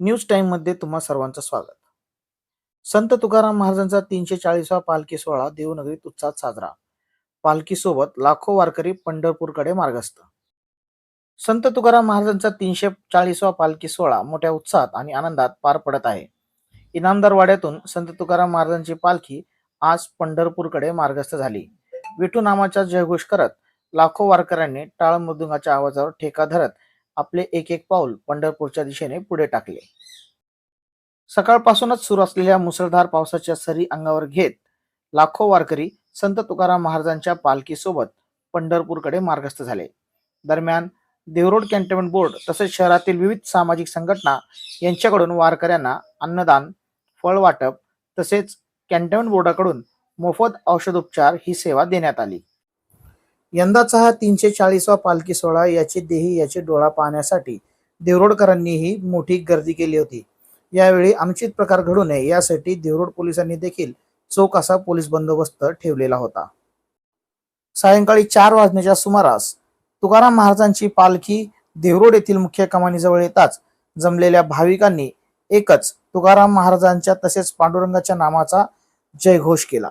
News टाइममध्ये तुम्हा सर्वांचं स्वागत. संत तुकाराम महाराजांचा तीनशे चाळीसवा पालखी सोहळा देवनगरीत उत्साहात साजरा. पालखी सोबत लाखो वारकरी पंढरपूरकडे मार्गस्थ. संत तुकाराम महाराजांचा तीनशे चाळीसवा पालखी सोहळा मोठ्या उत्साहात आणि आनंदात पार पडत आहे. इनामदार वाड्यातून संत तुकाराम महाराजांची पालखी आज पंढरपूरकडे मार्गस्थ झाली. विठू नामाचा जयघोष करत लाखो वारकऱ्यांनी टाळ मृदुंगाच्या आवाजावर ठेका धरत आपले एक एक पाऊल पंढरपूरच्या दिशेने पुढे टाकले. सकाळपासूनच सुरू असलेल्या मुसळधार पावसाच्या सरी अंगावर घेत लाखो वारकरी संत तुकाराम महाराजांच्या पालखीसोबत पंढरपूरकडे मार्गस्थ झाले. दरम्यान देवरोड कॅन्टोन्मेंट बोर्ड तसेच शहरातील विविध सामाजिक संघटना यांच्याकडून वारकऱ्यांना अन्नदान फळ वाटप तसेच कॅन्टोन्मेंट बोर्डाकडून मोफत औषधोपचार ही सेवा देण्यात आली. यंदाचा हा तीनशे चाळीसवा पालखी सोहळा याचे देही याची डोळा पाहण्यासाठी देवरोडकरांनीही मोठी गर्दी केली होती. यावेळी अनुचित प्रकार घडू नये यासाठी देवरोड पोलिसांनी देखील चोख असा पोलीस बंदोबस्त ठेवलेला होता. सायंकाळी चार वाजण्याच्या सुमारास तुकाराम महाराजांची पालखी देवरोड येथील मुख्य कमानीजवळ येताच जमलेल्या भाविकांनी एकच तुकाराम महाराजांच्या तसेच पांडुरंगाच्या नामाचा जयघोष केला.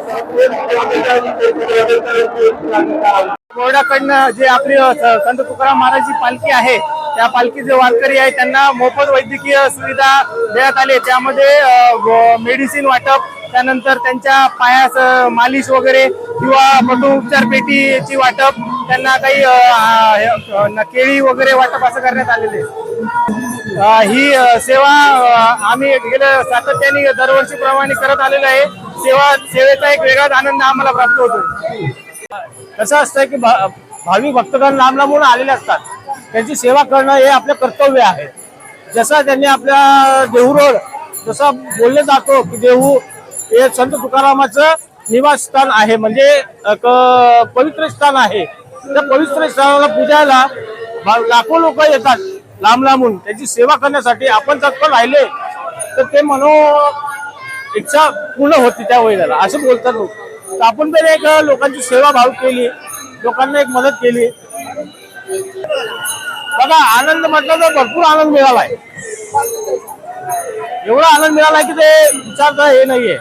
बोर्डाकडनं जे आपली संत तुकाराम महाराजची पालखी आहे त्या पालखीचे वारकरी आहे त्यांना मोफत वैद्यकीय सुविधा देण्यात आली त्यामध्ये मेडिसिन वाटप त्यानंतर त्यांच्या पायास मालिश वगैरे किंवा पटू उपचार पेटीची वाटप त्यांना काही केळी वगैरे वाटप असं करण्यात आलेले ही सेवा आम्ही गेल्या सातत्याने दरवर्षीप्रमाणे करत आलेलो आहे. सेवा सेवेचा एक वेगळाच आनंद आम्हाला प्राप्त होतो कसं असतं की भा- भाविक भक्तगण लांब लांबून आलेले असतात. त्यांची सेवा करणं हे आपलं कर्तव्य आहे. जसं त्यांनी आपल्या देहूरोड जसं बोललं जातो की देहू हे संत तुकारामाचं निवासस्थान आहे. म्हणजे एक पवित्र स्थान आहे. त्या पवित्र स्थानाला पूजायला भा- लाखो लोक येतात. लांब लांबून. त्याची सेवा करण्यासाठी आपण तत्पर राहिले तर ते मनो इच्छा पूर्ण होती त्या वेळेला असं बोलतात लोक. तर आपण पण एक लोकांची सेवा भाव केली. लोकांना एक मदत केली. बघा आनंद म्हटलं तर भरपूर आनंद मिळाला आहे एवढा आनंद मिळालाय की ते विचारता हे नाहीये.